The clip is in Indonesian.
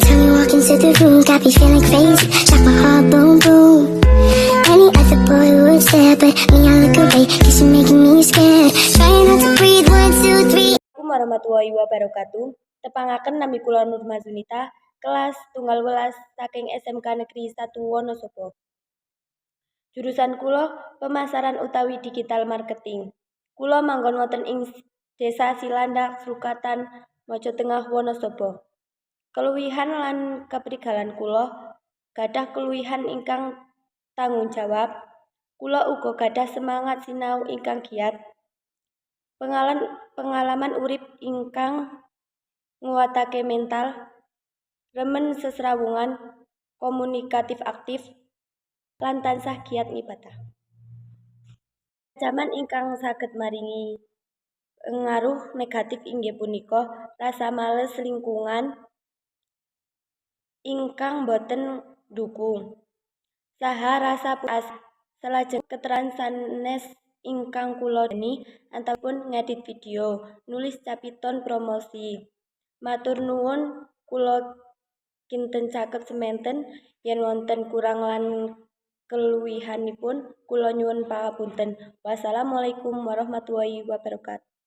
time you walk into the room, got me feeling crazy. Shot my heart, boom, boom. Any other boy would stare, but me, I look away, cause you're making me scared. Trying not to breathe, one, two, three. Assalamualaikum warahmatullahi wabarakatuh. Tepangaken nami kula Nur Mazunita, kelas tunggal welas saking SMK Negeri 1 Wonosobo. Jurusan kula pemasaran utawi digital marketing. Kula manggon wonten ing Desa Silandak, Srukatan, Mojo Tengah, Wonosobo. Keluwihan lan keprigalan kula gadah keluwihan ingkang tanggung jawab. Kula uga gadah semangat sinau ingkang giat. Pengalaman pengalaman urip ingkang nguatake mental, remen sesrawungan, komunikatif aktif, lan tansah giat ngibadah. Zaman ingkang saged maringi pengaruh negatif inggih punika rasa males lingkungan ingkang boten ndukung saha rasa puas salajeng keterangan sanes ingkang kula deni antawipun ngedit video, nulis capiton promosi. Matur nuwun kula kinten caket semanten yen wonten kurang lan keluwihanipun kula nyuwun pangapunten. Wassalamualaikum warahmatullahi wabarakatuh.